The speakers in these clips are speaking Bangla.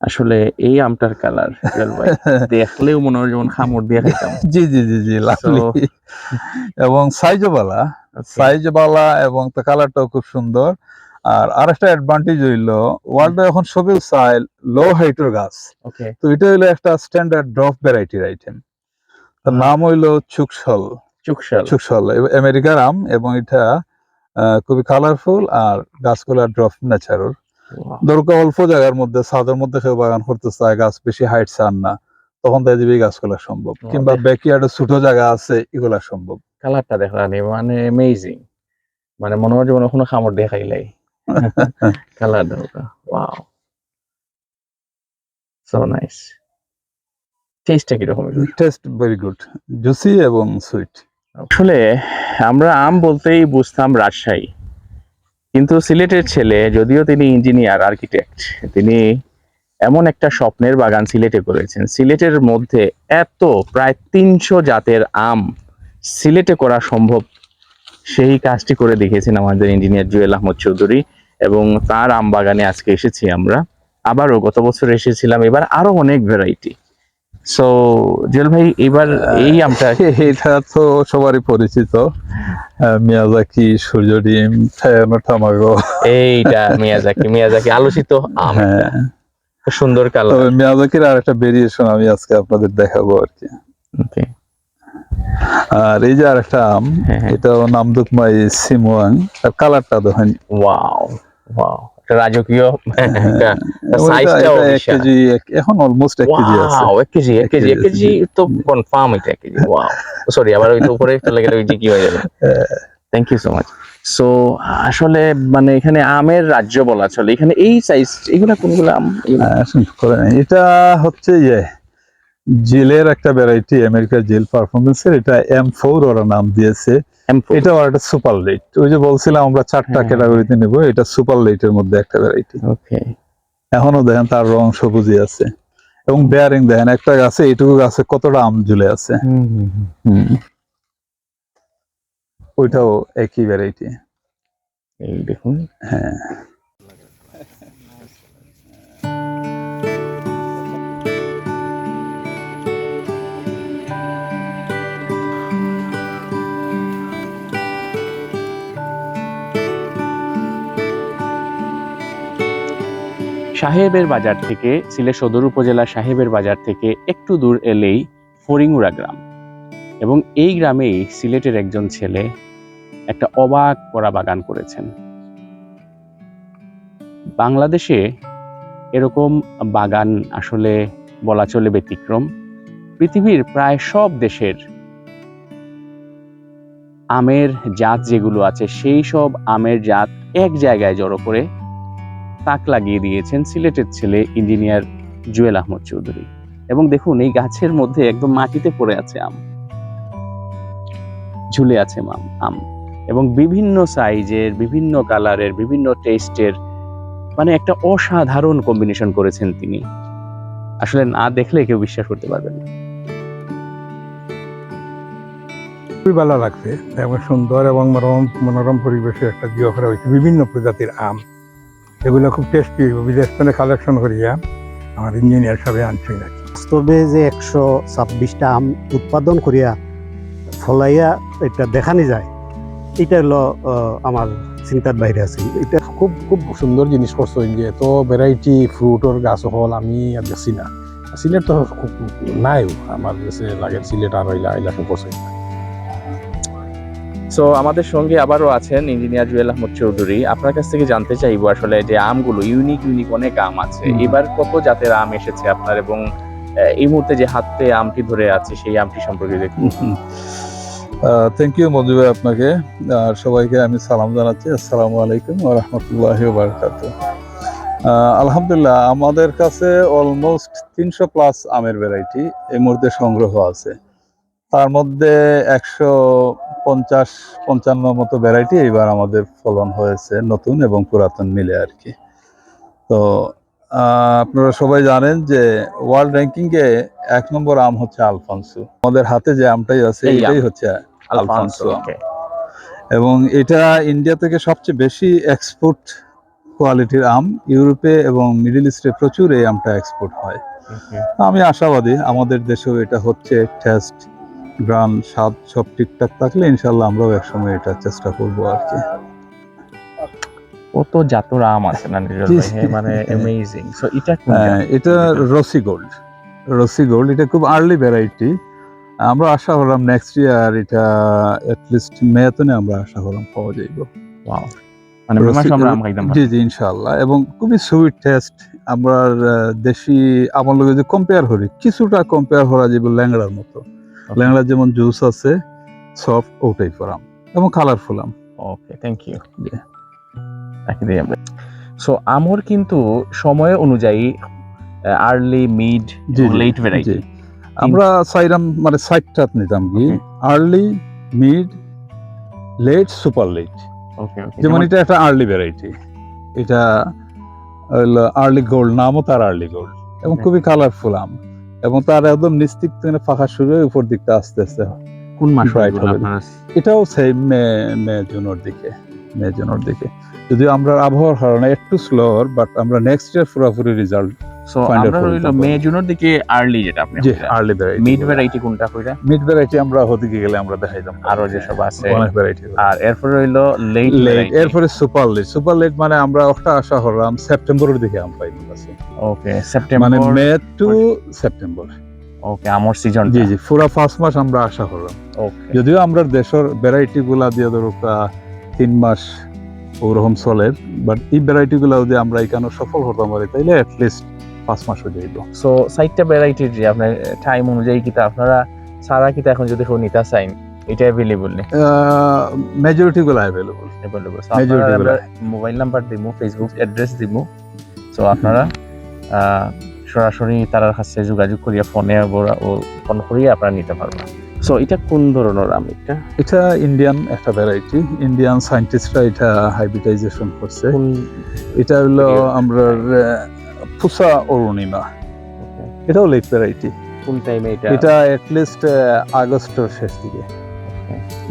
আসলে এই আমটার কালার দেখলেও মনে হয় যেমন খামড় দিয়ে খাইতাম। জি জি জি জি এবং সাইজও বালা সাইজ বালা এবং তো কালারটাও খুব সুন্দর। আর আরেকটা অ্যাডভান্টেজ হইল ওয়ার্ল্ডে এখন সবই চাই লো হাইটের গাছ। ওকে তো এটা হইল একটা স্ট্যান্ডার্ড ড্রপ ভ্যারাইটির আইটেম তার নাম হইল চুকসল চুকশাল। চুকসল এ- আমেরিকার আম এবং এটা খুবই কালারফুল আর গাছগুলা ড্রপ ন্যাচারাল দরকার অল্প জায়গার মধ্যে ছাদের মধ্যে কেউ বাগান করতে চায় গাছ বেশি হাইট চান না তখন তাই দিবে গাছগুলা সম্ভব। কিংবা ব্যাকইয়ার্ডে ছোট জায়গা আছে এগুলা সম্ভব। কালারটা দেখলানি মানে অ্যামেজিং মানে মনে হয় যেমন কোনো খামড় দিয়ে খাইলাই কালার ওটা ওয়াও। সো নাইস টেস্টটা কীরকম টেস্ট ভেরি গুড জুসি এবং সুইট আসলে আমরা আম বলতেই বুঝতাম রাজশাহী। কিন্তু সিলেটের ছেলে, যদিও তিনি ইঞ্জিনিয়ার, আর্কিটেক্ট, তিনি এমন একটা স্বপ্নের বাগান সিলেটে করেছেন। সিলেটের মধ্যে এত, প্রায় তিনশো জাতের আম সিলেটে করা সম্ভব। সেই কাজটি করে দেখিয়েছেন আমাদের ইঞ্জিনিয়ার জুয়েল আহমদ চৌধুরী এবং তার আম বাগানে আজকে এসেছি আমরা। আবারও গত বছর এসেছিলাম, এবার আরও অনেক ভ্যারাইটি সো জুয়েল ভাই এবার এই আমটা এটা তো সবারই পরিচিত। মিয়াজাকি সূর্য ডিম ছায়ানো টামাগো এইটা মিয়াজাকি মিয়াজাকি আলোচিত আম। হ্যাঁ। সুন্দর কালার। তবে মিয়াজাকির আর একটা ভেরিয়েশন আমি আজকে আপনাদের দেখাবো আর কি। আর এই যে আরেকটা আম হ্যাঁ, হ্যাঁ। এটাও নামদুকমাই সিমোয়াং। আর কালারটা দেখেন। ওয়াও ওয়াও এটা রাজকীয় সাইজটাও কেজি এখন অলমোস্ট কেজি আছে। ওয়াও এক কেজি এক কেজি এক এক কেজি তো কনফার্ম এটা এক কেজি ওয়াও সরি আবার ওই উপরে চলে গেলে ওই যে কি হয়ে যাবে। Thank you so much so আসলে মানে এখানে আমের রাজ্য বলা চলে। এখানে এই সাইজ এগুলা কোনগুলো আম? হ্যাঁ। এটা হচ্ছে ইয়ে জেলের একটা ভ্যারাইটি আমেরিকার জেল পারফরমেন্সের এটা এম ফোর ওরা নাম দিয়েছে। M4 এটা একটা সুপার লেট ওই যে বলছিলাম আমরা চারটা। ক্যাটাগরিতে নেব এটা সুপার লেটের মধ্যে একটা ভ্যারাইটি ওকে এখনও দেখেন তার রং সবুজই আছে। এবং বেয়ারিং দেখেন একটা গাছে এইটুকু গাছে কতটা আম ঝুলে আছে। ওইটাও একই ভ্যারাইটি এই দেখুন। হ্যাঁ। সাহেবের বাজার থেকে, সিলেট সদর উপজেলা সাহেবের বাজার থেকে একটু দূর এলেই ফরিংুড়া গ্রাম। এবং এই গ্রামেই সিলেটের একজন ছেলে একটা অবাক করা বাগান করেছেন। বাংলাদেশে এরকম বাগান আসলে বলা চলে ব্যতিক্রম। পৃথিবীর প্রায় সব দেশের আমের জাত যেগুলো আছে, সেই সব আমের জাত এক জায়গায় জড়ো করে তাক লাগিয়ে দিয়েছেন সিলেটের ছেলে ইঞ্জিনিয়ার জুয়েল আহমদ চৌধুরী। এবং দেখুন, এই গাছের মধ্যে একদম মাটিতে পড়ে আছে আম। ঝুলে আছে আম আম। এবং বিভিন্ন সাইজের, বিভিন্ন কালারের, বিভিন্ন টেস্টের মানে একটা অসাধারণ কম্বিনেশন করেছেন তিনি। আসলে না দেখলে কেউ বিশ্বাস করতে পারবেন না। খুবই ভালো লাগছে, এবং সুন্দর এবং মনোরম মনোরম পরিবেশে একটা জিও করা হয়েছে, বিভিন্ন প্রজাতির আম। এগুলো খুব টেস্টি বিদেশ থেকে কালেকশন করিয়া আমার ইঞ্জিনিয়ার সবাই আনছে বাস্তবে যে একশো ছাব্বিশটা আম উৎপাদন করিয়া ফলাইয়া এটা দেখানি যায় এটা হলো আমার চিন্তার বাইরে আছে। এটা খুব খুব সুন্দর জিনিস করছ যে এত ভ্যারাইটি ফ্রুটর গাছ হল আমি আর দেখছি না। সিলেট তো খুব নাই আমার কাছে লাগে সিলেট আর ওইলা এলা খুব পছন্দ সো আমাদের সঙ্গে আবারও আছেন ইঞ্জিনিয়ার জুয়েল আহমদ চৌধুরী। আপনার কাছ থেকে জানতে চাইব আসলে যে আমগুলো ইউনিক ইউনিক অনেক আম আছে। এবার কত জাতের আম এসেছে আপনার এবং এই মুহূর্তে যে হাতে আমটি ধরে আছে সেই আমটি সম্পর্কে দেখুন। থ্যাংক ইউ মঞ্জু ভাই আপনাকে। আর সবাইকে আমি সালাম জানাচ্ছি। আসসালামু আলাইকুম রহমতুল্লাহ বারকাত আলহামদুলিল্লাহ আমাদের কাছে অলমোস্ট তিনশো প্লাস আমের ভ্যারাইটি এই মুহূর্তে সংগ্রহ আছে। তার মধ্যে একশো পঞ্চাশ পঞ্চান্ন মতো ভ্যারাইটি এইবার আমাদের ফলন হয়েছে নতুন এবং পুরাতন মিলে আর কি। তো আপনারা সবাই জানেন যে ওয়ার্ল্ড র্যাঙ্কিংয়ে এক নম্বর আম হচ্ছে আলফানসু। আমাদের হাতে যে আমটাই আছে এটাই হচ্ছে আলফানসো আলফানসো। এবং এটা ইন্ডিয়া থেকে সবচেয়ে বেশি এক্সপোর্ট কোয়ালিটির আম। ইউরোপে এবং মিডল ইস্টে প্রচুর এই আমটা এক্সপোর্ট হয়। আমি আশাবাদী আমাদের দেশেও এটা হচ্ছে টেস্ট গ্রান স্বাদ সব ঠিকঠাক থাকলে ইনশাল্লাহ আমরাও একসময় এটা চেষ্টা করব আর কি। কত জাতর আম আছে না মানে অ্যামেজিং সো এটা? এটা রসি গোল্ড। রসি গোল্ড এটা খুব আর্লি ভ্যারাইটি আমরা আশা করলাম নেক্সট ইয়ার এটা অ্যাটলিস্ট মেয়াতনে আমরা আশা করলাম পাওয়া যাইব। মানে জি জি ইনশাল্লাহ এবং খুবই সুইট টেস্ট আমরা দেশি আমার লগে যে কম্পেয়ার করি কিছুটা কম্পেয়ার করা যাবে ল্যাংড়ার মতো। ল্যাংড়ার যেমন জুস আছে সফট ওটাই আম। এবং colourful um. Okay thank you. আমরা সো আমর কিন্তু সময় অনুযায়ী আর্লি মিড লেট ভ্যারাইটি আমরা সাইরাম মানে সাইডটাত নিতাম কি? Early mid late super late যেমন এটা একটা আর্লি ভ্যারাইটি এটা আর্লি গোল্ড নামও তার আর্লি গোল্ড এবং খুবই কালারফুল আম। এবং তার একদম নিস্তিক থেকে ফাঁকা শুরু হয়ে উপর দিকটা আস্তে আস্তে। কোন মাস রাইট হবে। এটাও সেই মে মে জুনের দিকে মে জুনের দিকে যদিও আমরা আবহাওয়ার কারণে একটু স্লোর বাট আমরা নেক্সট ইয়ার পুরোপুরি রেজাল্ট সো আমরা example. মে জুনের দিকে আর্লি যেটা আপনি যে আর্লি ভ্যারাইটি মিড ভ্যারাইটি কোনটা কইরা? মিড ভ্যারাইটি আমরা ওদিকে গেলে আমরা দেখাই দাম আরও যেসব আছে। অনেক ভ্যারাইটি আর এরপর রইল লেট লেট এরপরে সুপার লেট সুপার লেট মানে আমরা একটা আশা করলাম সেপ্টেম্বরের দিকে আম পাইব ওকে মানে মে টু সেপ্টেম্বর ওকে আমর সিজন জি জি পুরা ফার্স্ট মাস আমরা আশা করলাম। ওকে যদিও আমরা দেশের ভ্যারাইটি গুলা দিয়ে ধরো তিন মাস ওরকম চলে বাট এই ভ্যারাইটি গুলা যদি আমরা এখানে সফল হতে পারি তাইলে অ্যাটলিস্ট পাঁচ মাস হয়ে যাইব সো সাইটটা ভ্যারাইটির যে আপনার টাইম অনুযায়ী কিতা আপনারা সারা কিতা এখন যদি কেউ নিতে চাইন এটা অ্যাভেলেবল নেই। মেজরিটি গুলা অ্যাভেলেবল অ্যাভেলেবল Majority আপনারা মোবাইল নাম্বার দিব ফেসবুক অ্যাড্রেস দিব সো আপনারা আহ, সরাসরি তার কাছে যোগাযোগ করিয়া ফোনে ও ফোন করিয়া আপনারা নিতে পারবেন। সো এটা কোন ধরনের আম এটা? এটা ইন্ডিয়ান একটা ভ্যারাইটি ইন্ডিয়ান সায়েন্টিস্টরা এটা হাইব্রিডাইজেশন করছে। এটা হলো. আমরা পুসা অরুণিমা। এটাও লেট ভ্যারাইটি কোন টাইমে এটা? এটা এটলিস্ট আগস্টের শেষ দিকে।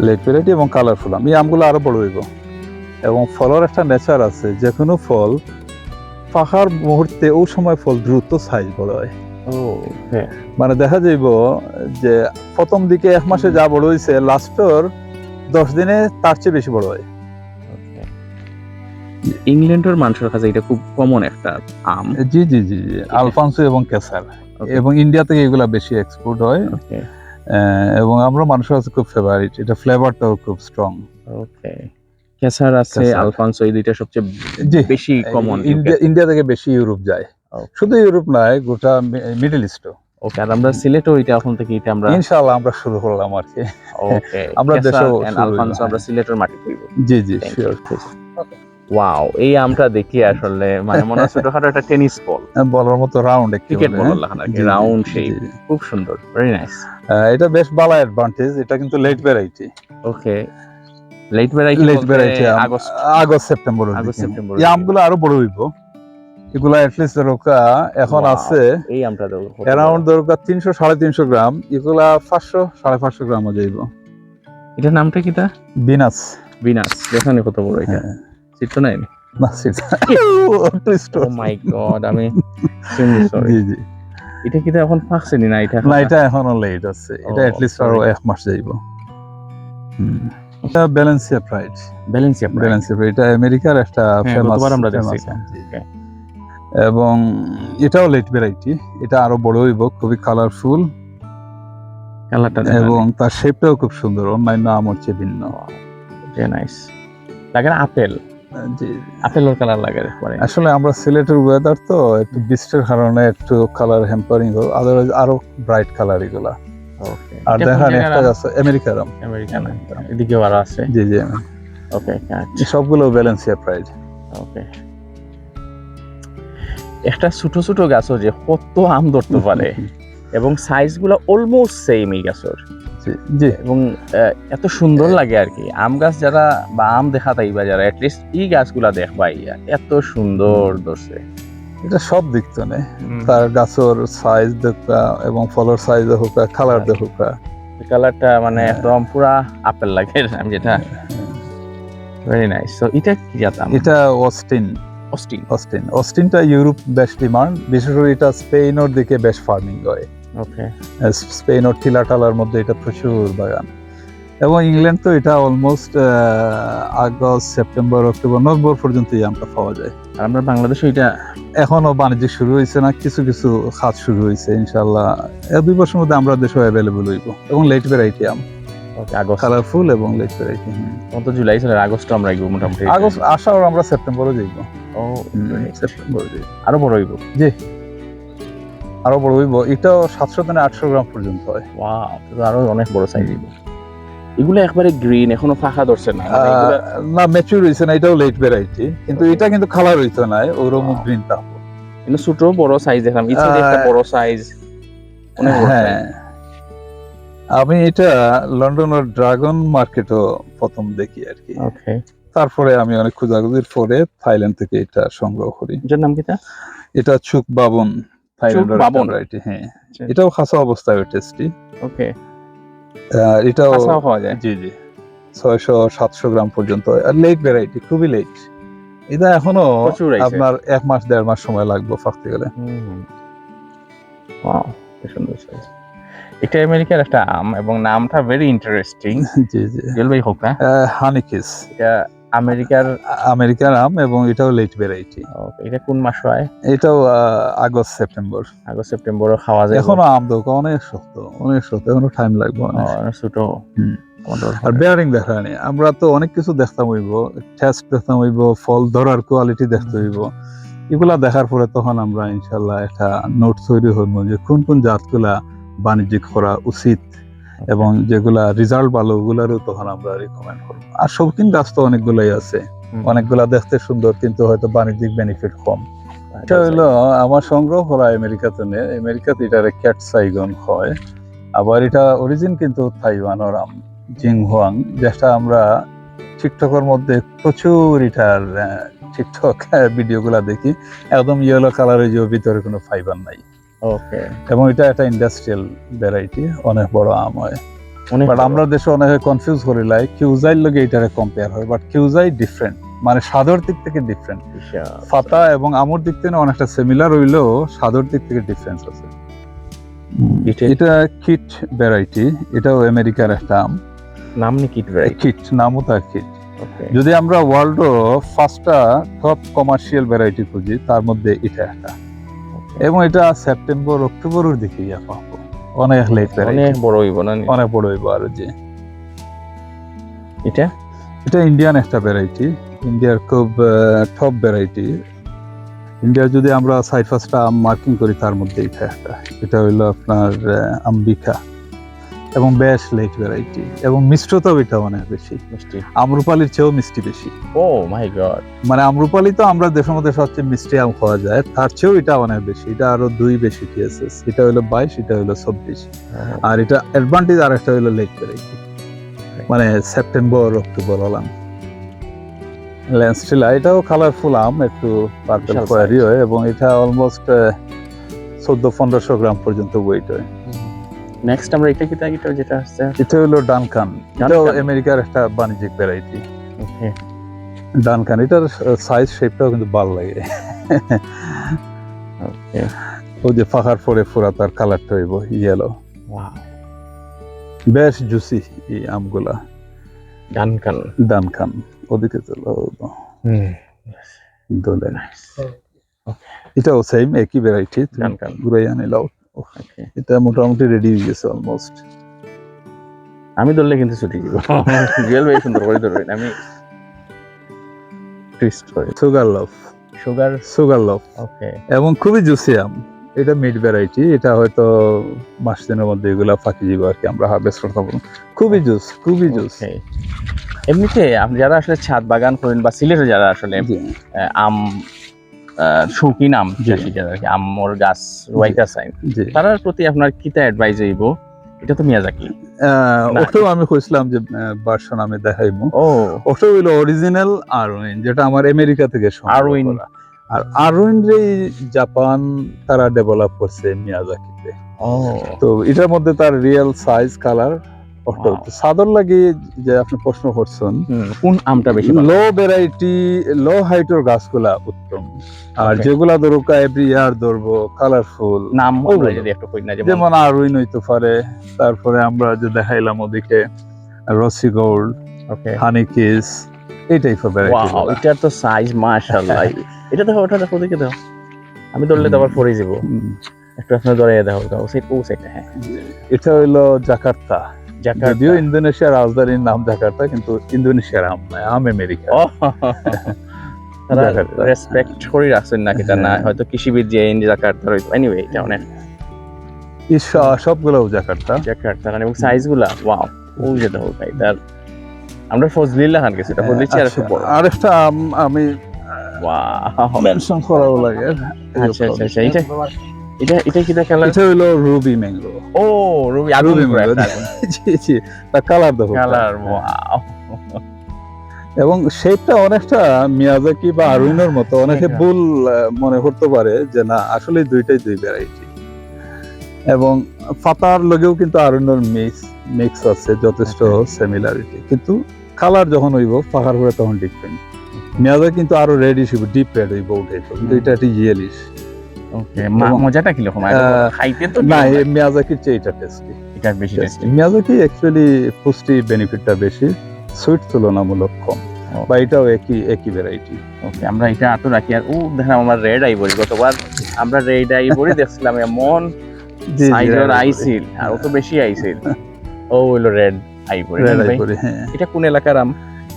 লেট ভ্যারাইটি এবং কালারফুল আম এই আমগুলো আরও বড় হইব এবং ফলের একটা নেচার আছে যে কোনো ফল পাহাড় মুহূর্তে ওই সময় ফল দ্রুত সাইজ বড় হয়। ও মানে দেখা যাইব যে প্রথম দিকে এক মাসে যা বড় হয়েছে লাস্টর দশ দিনে তার চেয়ে বেশি বড় হয়। ইংল্যান্ডের মানুষের কাছে এটা খুব কমন একটা আম। জি জি জি জি। আলফানসো এবং কেসার। এবং ইন্ডিয়া থেকে এগুলা বেশি এক্সপোর্ট হয়। এবং আমরা মানুষের কাছে খুব ফেভারিট এটা ফ্লেভারটাও খুব স্ট্রং ওকে কেসার আছে। আলফানসো এই দুইটা সবচেয়ে বেশি কমন ইন্ডিয়া থেকে বেশি ইউরোপ যায়। শুধু ইউরোপ নয় গোটা মিডল ইস্টও ওকে আর আমরা সিলেটও এটা এখন থেকে এটা আমরা ইনশাআল্লাহ আমরা শুরু করলাম আর কি। ওকে আমরা দেশেও আলফানসো আমরা সিলেটের মাটি কইব জি জি শিওর ওয়াও এই আমটা দেখি আসলে মানে মনে ছোটখাটো একটা টেনিস বল বলার মতো রাউন্ড ক্রিকেট বল কি রাউন্ড শেপ খুব সুন্দর ভেরি নাইস এটা বেশ ভালো অ্যাডভান্টেজ এটা কিন্তু late variety okay late variety late variety August August September August September এই আমগুলো আরও বড় হইব। এগুলা এটলিস্ট ধরোকা এখন আছে এই আমটা তো অ্যারাউন্ড ধরোকা তিনশো সাড়ে তিনশো গ্রাম। এগুলা পাঁচশো সাড়ে পাঁচশো গ্রামও যাইব। এটার নামটা কিটা বিনাস বিনাস দেখানি কত বড় এটা। হ্যাঁ। নাই? না সেটা ও মাই গড আমি সরি জি জি। এটা কিটা এখন নি? এটা না এটা এখনও লেট আছে। এটা Oh, এটলিস্ট আরও এক মাস যাইব। হুম। এটা Valencia pride Valencia Valencia pride এটা আমেরিকার একটা হ্যাঁ, ফেমাস আমরা দেখছি। এটা। এবং এটাও লেট ভ্যারাইটি এটা আরও বড় হইব খুবই কালারফুল কালারটা এবং তার শেপটাও খুব সুন্দর। অন্যান্য আমর চেয়ে ভিন্ন। নাইস লাগে আপেল? আপেলের কালার লাগে আসলে আমরা সিলেটের ওয়েদার তো একটু বৃষ্টির কারণে একটু কালার হ্যাম্পারিং আদারওয়াইজ আরও ব্রাইট কালার এগুলা। ওকে আর দেখেন একটা আছে আমেরিকার আমেরিকান এদিকেও আরও আছে? জি জি। ওকে সবগুলো ব্যালেন্সিয়া প্রাইড ওকে একটা ছোট ছোট গাছও যে কত আম ধরতে পারে। এবং সাইজগুলো অলমোস্ট সেম এই গাছের। জি। জি এবং এত সুন্দর লাগে আর কি। আম গাছ যারা বা আম দেখা তাইবা যারা এটলিস্ট এই গাছগুলা দেখবা ইয়া এত সুন্দর ধরছে। এটা সব দিক তো নেই। তার গাছের সাইজ দেখা এবং ফলের সাইজ হোক কালার দেখুক কালারটা মানে হ্যাঁ। একদম পুরা আপেল লাগে আমি যেটা। ভেরি নাইস তো এটা কি জাত আম? এটা অস্টিন অস্টিন অস্টিন অস্টিনটা ইউরোপ বেশ ডিমান্ড বিশেষ করে এটা স্পেনের দিকে বেশ ফার্মিং হয়। স্পেন ও টিলাটালার মধ্যে এটা প্রচুর বাগান। এবং ইংল্যান্ড তো এটা almost August September October November পর্যন্ত এই আমটা পাওয়া যায়। আর আমরা বাংলাদেশে এটা এখনও বাণিজ্যিক শুরু হয়েছে না কিছু কিছু খাত শুরু হয়েছে ইনশাল্লাহ এক দুই বছরের মধ্যে আমরা দেশে অ্যাভেলেবল হইব। এবং লেট ভ্যারাইটি আম। আগস্ট। কালারফুল এবং লেট ভ্যারাইটি তো জুলাই চলে আগস্ট আমরা মোটামুটি। আগস্ট আশা আর আমরা সেপ্টেম্বরে যাইব। ও সেপ্টেম্বরে যাইব। আরও বড় হইব। আরও বড় হইব। এটাও সাতশো থেকে আটশো গ্রাম পর্যন্ত হয়। আরও অনেক বড় সাইজ হইব। এগুলো একবারে গ্রিন এখনও ফাঁকা ধরছে না। মানে না ম্যাচিউর হয়েছে না এটাও লেট ভ্যারাইটি কিন্তু এটা কিন্তু কালার হইতো না ওরকম Wow. গ্রিন টা। কিন্তু ছোট বড় সাইজ দেখলাম। একটা বড় সাইজ হ্যাঁ। আমি এটা লন্ডনের ড্রাগন মার্কেটও প্রথম দেখি আর কি। ওকে তারপরে আমি অনেক খোঁজাখুঁজির পরে থাইল্যান্ড থেকে এটা সংগ্রহ করি। এটার নাম কি এটা চুক বাবন থাইল্যান্ডের বাবন? ভ্যারাইটি হ্যাঁ। আচ্ছা। এটাও খাসা অবস্থায় টেস্টি ওকে। এটাও কাঁচাও খাওয়া যায়। জি জি। ছয়শো সাতশো গ্রাম পর্যন্ত। আর লেট ভ্যারাইটি খুবই লেট এটা এখনও আপনার এক মাস দেড় মাস সময় লাগবে ফাঁকতে গেলে। ওয়াও সুন্দর এটা আমেরিকার একটা আম এবং নামটা ভেরি ইন্টারেস্টিং জি জি। জুয়েল হোক না। হানিকিস এটা আমেরিকার আমেরিকার আম এবং এটাও লেট ভ্যারাইটি এটা কোন মাস হয়? এটাও আগস্ট সেপ্টেম্বর। আগস্ট সেপ্টেম্বর খাওয়া যায়। এখনও আম দোকা অনেক শক্ত অনেক শক্ত এখনও টাইম লাগবে। ছোট। আর বেয়ারিং দেখা নেই আমরা তো অনেক কিছু দেখতাম হইব টেস্ট দেখতাম হইব ফল ধরার কোয়ালিটি দেখতে হইব। এগুলা দেখার পরে তখন আমরা ইনশাল্লাহ একটা নোট তৈরি হইব যে কোন কোন জাতগুলা বাণিজ্যিক করা উচিত। এবং যেগুলা রেজাল্ট ভালো ওগুলারও তখন আমরা রিকমেন্ড করব। আর শৌখিন গাছ তো অনেকগুলাই আছে। অনেকগুলা দেখতে সুন্দর কিন্তু হয়তো বাণিজ্যিক বেনিফিট কম। এটা হইল আমার সংগ্রহ করা আমেরিকাতে আমেরিকাতে এটারে ক্যাট সাইগন হয়। আবার এটা অরিজিন কিন্তু তাইওয়ানের আম জিং হোয়াং যেটা আমরা টিকটকের মধ্যে প্রচুর এটার টিকটক ভিডিওগুলা দেখি। একদম ইয়েলো কালারের যে ভিতরে কোনো ফাইবার নাই। ওকে এবং এটা একটা ইন্ডাস্ট্রিয়াল ভ্যারাইটি অনেক বড় আম হয়। বাট আমরা দেশে অনেকে কনফিউজ করি লাই কিউজাইর লগে এটারে কম্পেয়ার হয় বাট কিউজাই ডিফারেন্ট মানে স্বাদর দিক থেকে ডিফারেন্ট ফাতা এবং আমর দিক থেকে অনেকটা সিমিলার হইলেও স্বাদর দিক থেকে ডিফারেন্স আছে। এটা- এটা কিট ভ্যারাইটি এটাও আমেরিকার একটা আম। নাম নি কিট ভ্যারাইটি কিট নামও তার কিট যদি আমরা ওয়ার্ল্ড ফার্স্টটা টপ কমার্শিয়াল ভ্যারাইটি খুঁজি তার মধ্যে এটা একটা। এবং এটা সেপ্টেম্বর অক্টোবরের দিকে ইয়া পাবো অনেক লেট অনেক বড় হইব না অনেক বড় হইব আর যে। এটা? এটা ইন্ডিয়ান একটা ভ্যারাইটি ইন্ডিয়ার খুব টপ ভ্যারাইটি ইন্ডিয়ার যদি আমরা সাইড ফার্স্টটা মার্কিং করি তার মধ্যে এটা একটা। এটা হইল আপনার আম্বিকা এবং বেশ লেট ভ্যারাইটি এবং মিষ্টতাও এটা অনেক বেশি। মিষ্টি। আমরুপালির চেয়েও মিষ্টি বেশি। ও মাই গড মানে আমরুপালি তো আমরা দেশের মধ্যে সবচেয়ে মিষ্টি আম খাওয়া যায় তার চেয়েও এটা অনেক বেশি। এটা আরও দুই বেশি টিএসএস এটা হলো বাইশ এটা হলো চব্বিশ। আর এটা অ্যাডভান্টেজ আর একটা হলো লেট ভ্যারাইটি মানে সেপ্টেম্বর অক্টোবর হলাম। ল্যান্সটিলা এটাও কালারফুল আম একটু পার্পল কোয়ারি হয় এবং এটা অলমোস্ট চোদ্দ পনেরোশো গ্রাম পর্যন্ত ওয়েট হয়। নেক্সট আমরা এটা কি এটা যেটা আসছে এটা হলো ডানকান এটাও আমেরিকার একটা বাণিজ্যিক ভ্যারাইটি ওকে ডানকান এটার সাইজ শেপটাও কিন্তু ভালো লাগে। ওকে ওই যে ফাঁকার পরে পুরা তার কালারটা হইব ইয়েলো বেশ জুসি এই আমগুলা। ডানকান ডানকান ওদিকে চলো। হুম। দোলে এটাও সেম একই ভ্যারাইটি ডানকান। ঘুরাই আনিলাও ওকে এটা মোটামুটি রেডি হয়ে গেছে অলমোস্ট আমি ধরলে কিন্তু ছুটি দিব। জুয়েল ভাই সুন্দর করে ধরবেন আমি টুইস্ট করে। Sugar love sugar sugar love okay এবং খুবই জুসি আম। এটা মিড ভ্যারাইটি এটা হয়তো মাস দিনের মধ্যে এগুলা ফাঁকি দিব আর কি আমরা হারভেস্ট করতে পারব খুবই জুস খুবই জুস এমনিতে আপনি যারা আসলে ছাদ বাগান করেন বা সিলেটে যারা আসলে আম শৌখিন আম আমর গাছ রোয়াইতা চাই জি। তারার প্রতি আপনার কিতা অ্যাডভাইস হইব? এটা তো মিয়াজাকি ওটাও আমি কইছিলাম যে আমি দেখাইবো ও। ওটা হইল অরিজিনাল আরউইন যেটা আমার আমেরিকা থেকে আরউইন। আর আরউইন রে জাপান তারা ডেভেলপ করছে মিয়াজাকিতে তো এটার মধ্যে তার রিয়েল সাইজ কালার সাদর লাগি যে আপনি প্রশ্ন করছেন কোন আমটা বেশি লো ভ্যারাইটি লো হাইটের গাছগুলা উত্তম। আর যেগুলা ধরুক এভরি ইয়ার ধরবো কালারফুল নাম। যদি একটু কই না যেমন যেমন আরুইন হইতে পারে তারপরে আমরা যে দেখাইলাম ওদিকে রসি গোল্ড ওকে হানি কিস এই টাইপের ভ্যারাইটি এটার তো সাইজ মাশাআল্লাহ। এটা দেখো ওটা দেখো দেখে দাও আমি ধরলে তো আবার পড়ে যাব। একটু আপনি ধরে দেখো দাও সেট ও সেট হ্যাঁ। এটা হইল জাকার্তা। যদিও ইন্দোনেশিয়ার রাজধানীর নাম জাকার্তা কিন্তু ইন্দোনেশিয়ার আম নয় আম আমেরিকা তারা রেসপেক্ট করে রাখছেন নাকি? তা না হ্যাঁ। হয়তো কৃষিবিদ যে ইন জাকার্তা রইতো এনিওয়ে এটা অনেক। সবগুলো জাকার্তা। জাকার্তা এবং সাইজগুলা ওয়াও ও তার আমরা ফজলিল্লাহ খান গেছি এটা ফজলি চেয়ার খুব বড় আরেকটা আম আমি ওয়াও মেনশন করাও লাগে। আচ্ছা আচ্ছা আচ্ছা এটা এটা এটা কি এটা হইল রুবি ম্যাঙ্গো। ও রুবি রুবি ম্যাঙ্গো। জি জি তার কালার দেখো। কালার ওয়াও এবং শেপটা অনেকটা মিয়াজাকি বা আরুইনের মতো। অনেকে হ্যাঁ। ভুল মনে করতে পারে যে না আসলে দুইটাই দুই ভ্যারাইটি এবং পাতার লগেও কিন্তু আরুইনের মিক্স মিক্স আছে যথেষ্ট সিমিলারিটি কিন্তু কালার যখন হইব পাকার করে তখন ডিফারেন্ট মিয়াজা কিন্তু আরও রেডিশ হইব ডিপ রেড হইব উঠে কিন্তু। এটা একটা ইয়েলিশ ওকে মজাটা কি রকম? খাইতে তো না মিয়াজাকির চেয়ে এটা টেস্টি এটা বেশি টেস্টি মিয়াজাকি অ্যাকচুয়ালি পুষ্টি বেনিফিটটা বেশি সুইট তুলনামূলক কম। বা এটাও একই একই ভ্যারাইটি ওকে আমরা এটা আতো রাখি আর ও দেখলাম আমার রেড আইবরি গতবার আমরা রেড আইবরি দেখছিলাম এমন সাইজের আইছিল আর অত বেশি আইছিল ও হইল রেড রেড আইভরি এটা কোন এলাকার আম?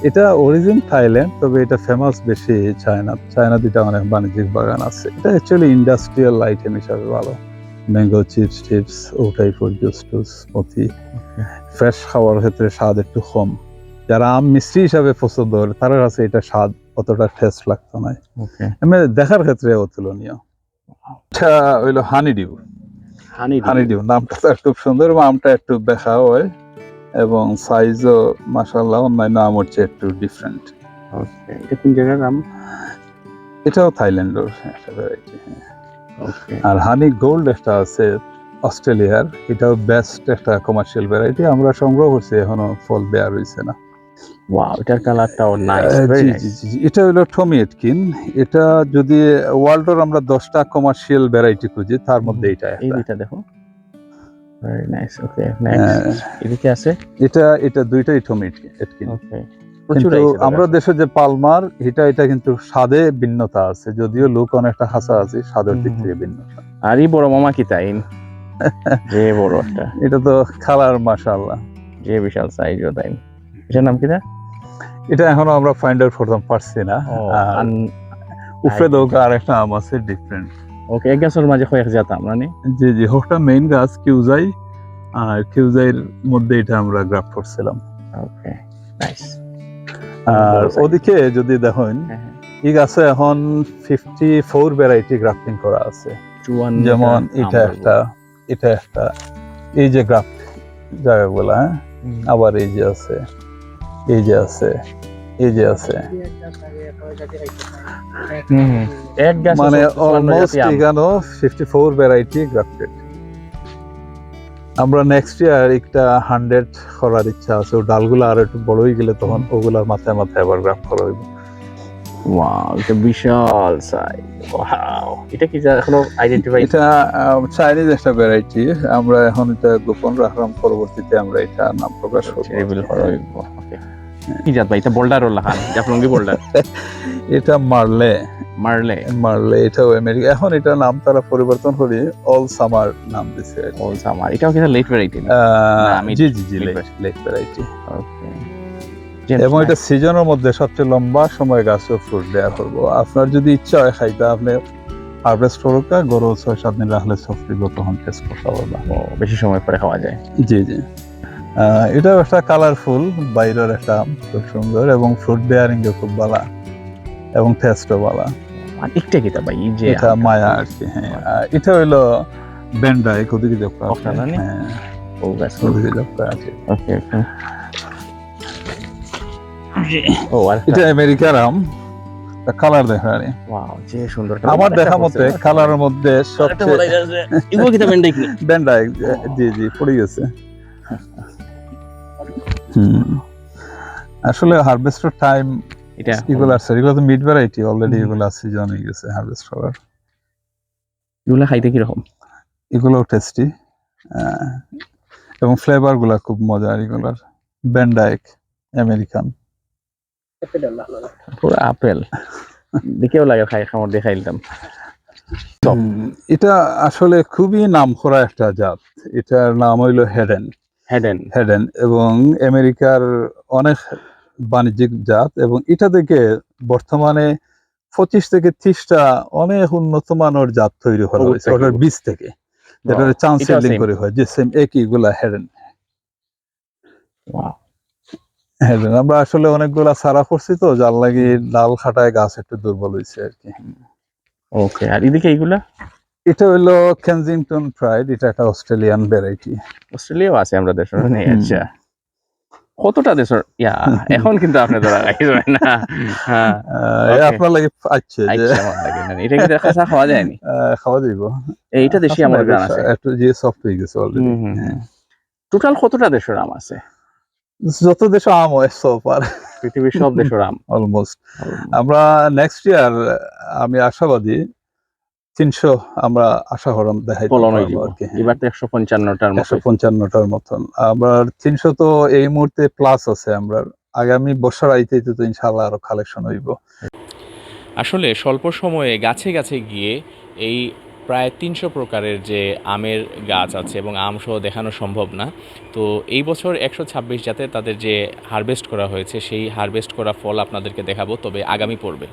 এটা অরিজিন থাইল্যান্ড তবে এটা ফেমাস বেশি চায়না চায়না দুটা অনেক বাণিজ্যিক বাগান আছে। এটা অ্যাকচুয়ালি ইন্ডাস্ট্রিয়াল আইটেম হিসাবে ভালো। ম্যাঙ্গো চিপস টিপস ও টাইপের জুস টুস মতি। ফ্রেশ খাওয়ার ক্ষেত্রে স্বাদ একটু কম। যারা আম মিষ্টি হিসাবে পছন্দ করে তার কাছে এটা স্বাদ অতটা টেস্ট লাগতো না। এমনি দেখার ক্ষেত্রে অতুলনীয়। এটা হইল হানি ডিউ হানি হানি ডিউ নামটা তো খুব সুন্দর এবং আমটা একটু দেখা হয়। এবং সাইজও মাসাল্লাহ অন্যান্য আম হচ্ছে একটু ডিফারেন্ট ওকে এটা কোন জায়গার আম? এটাও থাইল্যান্ডের একটা ভ্যারাইটি আর হানি গোল্ড একটা আছে অস্ট্রেলিয়ার এটাও বেস্ট একটা কমার্শিয়াল ভ্যারাইটি আমরা সংগ্রহ করছি এখনও ফল বেয়ার হয়েছে না। ওয়াও এটার কালারটাও নাইস। এটা হলো টমি এটকিন এটা যদি ওয়ার্ল্ডের আমরা দশটা কমার্শিয়াল ভ্যারাইটি খুঁজি তার মধ্যে এটা দুইটা দেখো। ভেরি নাইস ওকে নেক্সট আহ, এদিকে আছে? এটা এটা দুইটাই টমি এটকিন ওকে কিন্তু আমরা দেশে যে পালমার এটা এটা কিন্তু স্বাদে ভিন্নতা আছে। যদিও লোক অনেকটা হাসা আছে স্বাদের দিক থেকে ভিন্নতা। আর বড় মামা কি তাই? যে বড় একটা। এটা তো কালার মাশাআল্লাহ। যে বিশাল সাইজও তাই। এটার নাম কি এটা এখনও আমরা ফাইন্ড আউট করতে পারছি না। উপরে দোকা আর একটা আম আছে ডিফারেন্ট ওকে এক গাছের মাঝে কয়েক যেতাম না নি জি জি হোকটা মেইন গাছ কিউজাই আর কিউজাইয়ের মধ্যে এটা আমরা গ্রাফ করছিলাম। ওকে নাইস আর ওদিকে যদি দেখেন হ্যাঁ, এই গাছে এখন ফিফটি ফোর ভ্যারাইটি গ্রাফটিং করা আছে। যেমন এটা একটা এটা একটা। এই যে গ্রাফ জায়গাগুলা হ্যাঁ? আবার এই যে আছে এই যে আছে। এই যে আছে। এক গাছ মানে অলমোস্ট এখানে ফিফটি ফোর ভ্যারাইটি গ্রাফটেড আমরা নেক্সট ইয়ার একটা হান্ড্রেড করার ইচ্ছা আছে। ও ডালগুলো আর একটু বড় হয়ে গেলে তখন ওগুলার মাথায় মাথায় আবার গ্রাফ করা হইব। এটা বিশাল সাইজ ওয়াও এটা কি যা এখনও আইডেন্টিফাই এটা চাইনিজ একটা ভ্যারাইটি আমরা এখন এটা গোপন রাখলাম। পরবর্তীতে আমরা এটা নাম প্রকাশ করব। রিভিল করা হইব। কি জাত ভাই এটা বোল্ডার জাফলঙ্গি বোল্ডার। এটা মারলে। মারলে। মারলে এটাও আমেরিকা। এখন এটা নাম তারা পরিবর্তন করে অল সামার নাম দিছে ওল সামার এটাও কি লেট ভ্যারাইটি আমি জি জি জি লেট ভ্যারাইটি ওকে এবং এটা সিজনের মধ্যে সবচেয়ে লম্বা সময় গাছে ফ্রুট দেওয়া করব। আপনার যদি ইচ্ছা হয় খাইতে আপনি হারভেস্ট করুকা গরু ছয় সাত দিন রাখলে সফরিব তখন টেস্ট করতে পারবা বেশি সময় পরে খাওয়া যায়। জি জি। এটাও একটা কালারফুল বাইরের একটা আম, খুব সুন্দর এবং ফ্রুট বেয়ারিং খুব ভালো এবং টেস্টও ভালো আর একটা কি ভাই এই যে এটা মায়া আর কি হ্যাঁ। এটা হইল বেন্ডাই করা ওখানে হ্যাঁ। ও গাছ ওদিকে যোগ আছে। ওকে ও এটা আমেরিকার আম। কালার দেখা আর ওয়াও যে সুন্দর আমার দেখা মতে কালারের মধ্যে সবচেয়ে এগুলো কি তা কি? বেন্ডাই জি জি পড়ে গেছে। আসলে হারভেস্টার টাইম এটা এগুলো আছে এগুলো তো মিড ভ্যারাইটি অলরেডি। এগুলো সিজন হয়ে গেছে হারভেস্ট করার এগুলো খাইতে কীরকম? এগুলোও টেস্টি এবং ফ্লেভারগুলা খুব মজার এগুলার। ব্যান্ডাইক আমেরিকান পুরো আপেল দেখেও লাগে খাই খামর দিয়ে খাইলাম। এটা আসলে খুবই নামকরা একটা জাত। এটার নাম হইল হেডেন হেডেন হেডেন এবং আমেরিকার অনেক বাণিজ্যিক জাত এবং এটা থেকে বর্তমানে পঁচিশ থেকে ত্রিশটা অনেক উন্নত মানের জাত তৈরি করা ওগুলো হয়েছে থেকে। ওটার বীজ থেকে। যেটা চান্স করে হয় যে সেম একই গুলা হেডেন. হেডেন আমরা আসলে অনেকগুলা সারা করছি তো যার লাগি ডাল খাটায় গাছ একটু দুর্বল হয়েছে আর কি। ওকে আর এদিকে এইগুলা? এটা হইল কেনজিংটন প্রাইড এটা একটা অস্ট্রেলিয়ান ভ্যারাইটি অস্ট্রেলিয়াও আছে আমরা দেশের নেই আচ্ছা। কতটা দেশের? ইয়া এখন কিন্তু আপনি ধরা রাখিবেন না। হ্যাঁ. আপনার লাগে আচ্ছা না। এটা কি দেখা খাওয়া যায়নি? খাওয়া যাইব। এইটা দেশি আমার গ্রাম আছে। একটু যে সফট হয়ে গেছে অলরেডি টোটাল কতটা দেশের আম আছে? যত দেশ আম হয় সফার পৃথিবীর সব দেশের আম। অলমোস্ট আমরা নেক্সট ইয়ার আমি আশাবাদী তিনশো আমরা আশা করাম দেখাই হয়ে। এবার তো একশো পঞ্চান্নটার একশো পঞ্চান্নটার মতন। আমরা তিনশো তো এই মুহূর্তে প্লাস আছে আমরা। আগামী বছর আইতে তো ইনশাল্লাহ আরও কালেকশন হইব। আসলে স্বল্প সময়ে গাছে গাছে গিয়ে এই প্রায় তিনশো প্রকারের যে আমের গাছ আছে এবং আম সহ দেখানো সম্ভব না। তো এই বছর একশো ছাব্বিশ জাতে তাদের যে হারভেস্ট করা হয়েছে সেই হারভেস্ট করা ফল আপনাদেরকে দেখাবো তবে আগামী পর্বে।